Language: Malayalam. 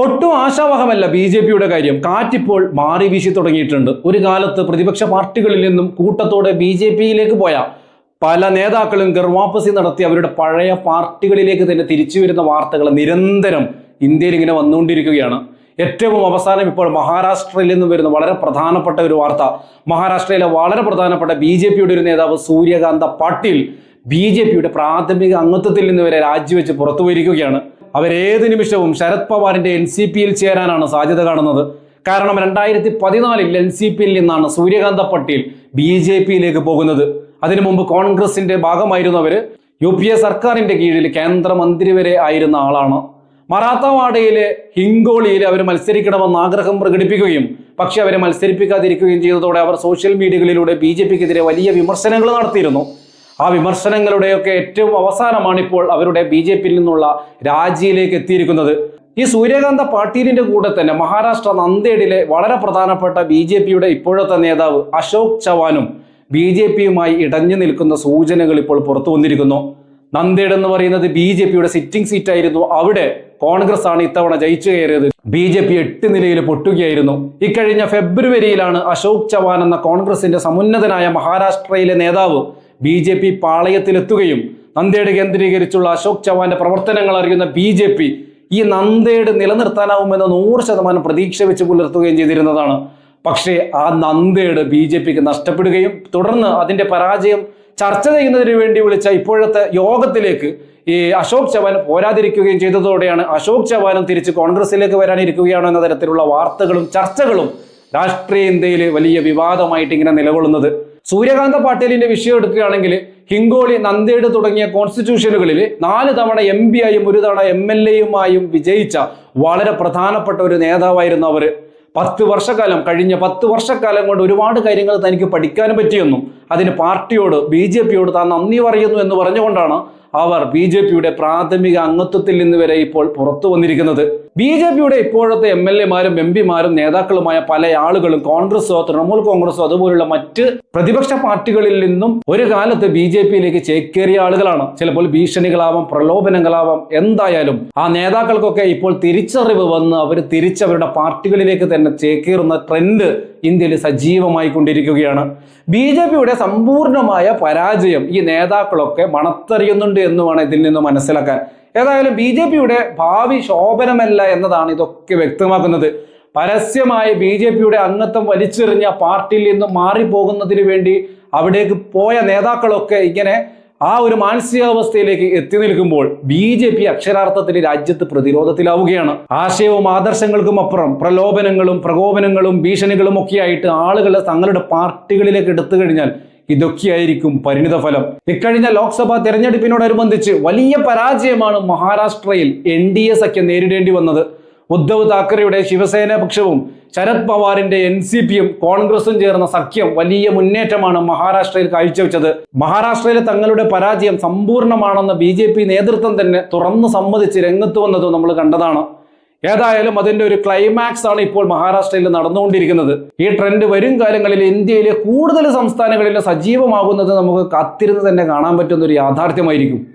ഒട്ടും ആശാവഹമല്ല ബി ജെ പിയുടെ കാര്യം. കാറ്റിപ്പോൾ മാറി വീശി തുടങ്ങിയിട്ടുണ്ട്. ഒരു കാലത്ത് പ്രതിപക്ഷ പാർട്ടികളിൽ നിന്നും കൂട്ടത്തോടെ ബി ജെ പിയിലേക്ക് പോയ പല നേതാക്കളും ഗർവാപ്പസി നടത്തി അവരുടെ പഴയ പാർട്ടികളിലേക്ക് തന്നെ തിരിച്ചു വരുന്ന വാർത്തകൾ നിരന്തരം ഇന്ത്യയിൽ ഇങ്ങനെ വന്നുകൊണ്ടിരിക്കുകയാണ്. ഏറ്റവും അവസാനം ഇപ്പോൾ മഹാരാഷ്ട്രയിൽ നിന്നും വരുന്ന വളരെ പ്രധാനപ്പെട്ട ഒരു വാർത്ത. മഹാരാഷ്ട്രയിലെ വളരെ പ്രധാനപ്പെട്ട ബി ജെ പിയുടെ ഒരു നേതാവ് സൂര്യകാന്ത പാട്ടീൽ ബി ജെ പിയുടെ പ്രാഥമിക അംഗത്വത്തിൽ നിന്ന് വരെ രാജിവെച്ച് പുറത്തു പോയിരിക്കുകയാണ് അവരേത് നിമിഷവും ശരത് പവാറിന്റെ എൻ സി പിയിൽ ചേരാനാണ് സാധ്യത കാണുന്നത്. കാരണം രണ്ടായിരത്തി പതിനാലിൽ എൻ സി പിയിൽ നിന്നാണ് സൂര്യകാന്ത പട്ടീൽ ബി ജെ പിയിലേക്ക് പോകുന്നത്. അതിനു മുമ്പ് കോൺഗ്രസിന്റെ ഭാഗമായിരുന്നു അവർ. യു പി എ സർക്കാരിന്റെ കീഴിൽ കേന്ദ്രമന്ത്രി വരെ ആയിരുന്ന ആളാണ്. മറാത്തവാഡയിലെ ഹിംഗോളിയിൽ അവർ മത്സരിക്കണമെന്ന് ആഗ്രഹം പ്രകടിപ്പിക്കുകയും പക്ഷെ അവരെ മത്സരിപ്പിക്കാതിരിക്കുകയും ചെയ്തതോടെ അവർ സോഷ്യൽ മീഡിയകളിലൂടെ ബി ജെ പിക്കെതിരെ വലിയ വിമർശനങ്ങൾ നടത്തിയിരുന്നു. ആ വിമർശനങ്ങളുടെയൊക്കെ ഏറ്റവും അവസാനമാണ് ഇപ്പോൾ അവരുടെ ബി ജെ പിയിൽ നിന്നുള്ള രാജിയിലേക്ക് എത്തിയിരിക്കുന്നത്. ഈ സൂര്യകാന്ത പാട്ടീലിന്റെ കൂടെ തന്നെ മഹാരാഷ്ട്ര നന്ദേഡിലെ വളരെ പ്രധാനപ്പെട്ട ബി ജെ പിയുടെ ഇപ്പോഴത്തെ നേതാവ് അശോക് ചവാനും ബി ജെ പിയുമായി ഇടഞ്ഞു നിൽക്കുന്ന സൂചനകൾ ഇപ്പോൾ പുറത്തു വന്നിരിക്കുന്നു. നന്ദേഡ് എന്ന് പറയുന്നത് ബി ജെ പിയുടെ സിറ്റിംഗ് സീറ്റ് ആയിരുന്നു അവിടെ കോൺഗ്രസ് ആണ് ഇത്തവണ ജയിച്ചു കയറിയത്. ബി ജെ പി എട്ട് നിലയിൽ പൊട്ടുകയായിരുന്നു. ഇക്കഴിഞ്ഞ ഫെബ്രുവരിയിലാണ് അശോക് ചവാൻ എന്ന കോൺഗ്രസിന്റെ സമുന്നതനായ മഹാരാഷ്ട്രയിലെ നേതാവ് ബി ജെ പി പാളയത്തിലെത്തുകയും നന്ദേട് കേന്ദ്രീകരിച്ചുള്ള അശോക് ചവാന്റെ പ്രവർത്തനങ്ങൾ അറിയുന്ന ബി ജെ പി ഈ നന്ദേട് നിലനിർത്താനാവുമെന്ന് നൂറ് ശതമാനം പ്രതീക്ഷ വെച്ച് പുലർത്തുകയും ചെയ്തിരുന്നതാണ്. പക്ഷേ ആ നന്ദേട് ബി ജെ പിക്ക് നഷ്ടപ്പെടുകയും തുടർന്ന് അതിന്റെ പരാജയം ചർച്ച ചെയ്യുന്നതിന് വേണ്ടി വിളിച്ച ഇപ്പോഴത്തെ യോഗത്തിലേക്ക് ഈ അശോക് ചവാൻ പോരാതിരിക്കുകയും ചെയ്തതോടെയാണ് അശോക് ചവാനും തിരിച്ച് കോൺഗ്രസിലേക്ക് വരാനിരിക്കുകയാണോ എന്ന തരത്തിലുള്ള വാർത്തകളും ചർച്ചകളും രാഷ്ട്രീയ ഇന്ത്യയിൽ വലിയ വിവാദമായിട്ട് ഇങ്ങനെ നിലകൊള്ളുന്നത്. സൂര്യകാന്ത പാട്ടീലിന്റെ വിഷയം എടുക്കുകയാണെങ്കിൽ ഹിങ്കോളി നന്ദേട് തുടങ്ങിയ കോൺസ്റ്റിറ്റ്യൂഷനുകളിൽ നാല് തവണ എം പി ആയും ഒരു തവണ എം എൽ എയുമായും വിജയിച്ച വളരെ പ്രധാനപ്പെട്ട ഒരു നേതാവായിരുന്നു അവർ പത്ത് വർഷക്കാലം കഴിഞ്ഞ പത്ത് വർഷക്കാലം കൊണ്ട് ഒരുപാട് കാര്യങ്ങൾ തനിക്ക് പഠിക്കാനും പറ്റിയെന്നും അതിന് പാർട്ടിയോട് ബി ജെ പിയോട് താൻ നന്ദി പറയുന്നു എന്ന് പറഞ്ഞുകൊണ്ടാണ് അവർ ബി ജെ പിയുടെ പ്രാഥമിക അംഗത്വത്തിൽ നിന്ന് വരെ ഇപ്പോൾ പുറത്തു വന്നിരിക്കുന്നത്. ബി ജെ പിയുടെ ഇപ്പോഴത്തെ എം എൽ എമാരും എം പിമാരും നേതാക്കളുമായ പല ആളുകളും കോൺഗ്രസോ തൃണമൂൽ കോൺഗ്രസോ അതുപോലുള്ള മറ്റ് പ്രതിപക്ഷ പാർട്ടികളിൽ നിന്നും ഒരു കാലത്ത് ബി ജെ പിയിലേക്ക് ചേക്കേറിയ ആളുകളാണ്. ചിലപ്പോൾ ഭീഷണികളാവാം പ്രലോഭനങ്ങളാവാം. എന്തായാലും ആ നേതാക്കൾക്കൊക്കെ ഇപ്പോൾ തിരിച്ചറിവ് വന്ന് അവർ തിരിച്ചവരുടെ പാർട്ടികളിലേക്ക് തന്നെ ചേക്കേറുന്ന ട്രെൻഡ് ഇന്ത്യയിൽ സജീവമായി കൊണ്ടിരിക്കുകയാണ്. ബി ജെ പിയുടെ സമ്പൂർണമായ പരാജയം ഈ നേതാക്കളൊക്കെ മണത്തറിയുന്നുണ്ട്. എന്ന് വേണം ഇതിൽ നിന്ന് മനസ്സിലാക്കാൻ. ഏതായാലും ബി ജെ പിയുടെ ഭാവി ശോഭനമല്ല എന്നതാണ് ഇതൊക്കെ വ്യക്തമാക്കുന്നത്. പരസ്യമായി ബി ജെ പിയുടെ അംഗത്വം വലിച്ചെറിഞ്ഞ പാർട്ടിയിൽ നിന്ന് മാറിപ്പോകുന്നതിന് വേണ്ടി അവിടേക്ക് പോയ നേതാക്കളൊക്കെ ഇങ്ങനെ ആ ഒരു മാനസികാവസ്ഥയിലേക്ക് എത്തി നിൽക്കുമ്പോൾ ബി ജെ പി അക്ഷരാർത്ഥത്തിൽ രാജ്യത്ത് പ്രതിരോധത്തിലാവുകയാണ്. ആശയവും ആദർശങ്ങൾക്കും അപ്പുറം പ്രലോഭനങ്ങളും പ്രകോപനങ്ങളും ഭീഷണികളും ഒക്കെ ആയിട്ട് ആളുകളെ തങ്ങളുടെ പാർട്ടികളിലേക്ക് എടുത്തു കഴിഞ്ഞാൽ ഇതൊക്കെയായിരിക്കും പരിണിത ഫലം ഇക്കഴിഞ്ഞ ലോക്സഭാ തെരഞ്ഞെടുപ്പിനോടനുബന്ധിച്ച് വലിയ പരാജയമാണ് മഹാരാഷ്ട്രയിൽ എൻ ഡി എ സഖ്യം നേരിടേണ്ടി വന്നത്. ഉദ്ധവ് താക്കറെയുടെ ശിവസേന പക്ഷവും ശരത് പവാറിന്റെ എൻ സി പിയും കോൺഗ്രസും ചേർന്ന സഖ്യം വലിയ മുന്നേറ്റമാണ് മഹാരാഷ്ട്രയിൽ കാഴ്ചവെച്ചത്. മഹാരാഷ്ട്രയിലെ തങ്ങളുടെ പരാജയം സമ്പൂർണമാണെന്ന് ബി നേതൃത്വം തന്നെ തുറന്നു സമ്മതിച്ച് രംഗത്ത് വന്നതും നമ്മൾ കണ്ടതാണ്. ഏതായാലും അതിന്റെ ഒരു ക്ലൈമാക്സ് ആണ് ഇപ്പോൾ മഹാരാഷ്ട്രയിൽ നടന്നുകൊണ്ടിരിക്കുന്നത്. ഈ ട്രെൻഡ് വരും കാലങ്ങളിൽ ഇന്ത്യയിലെ കൂടുതൽ സംസ്ഥാനങ്ങളിൽ സജീവമാകുന്നത് നമുക്ക് കാത്തിരുന്ന് തന്നെ കാണാൻ പറ്റുന്ന ഒരു യാഥാർത്ഥ്യമായിരിക്കും.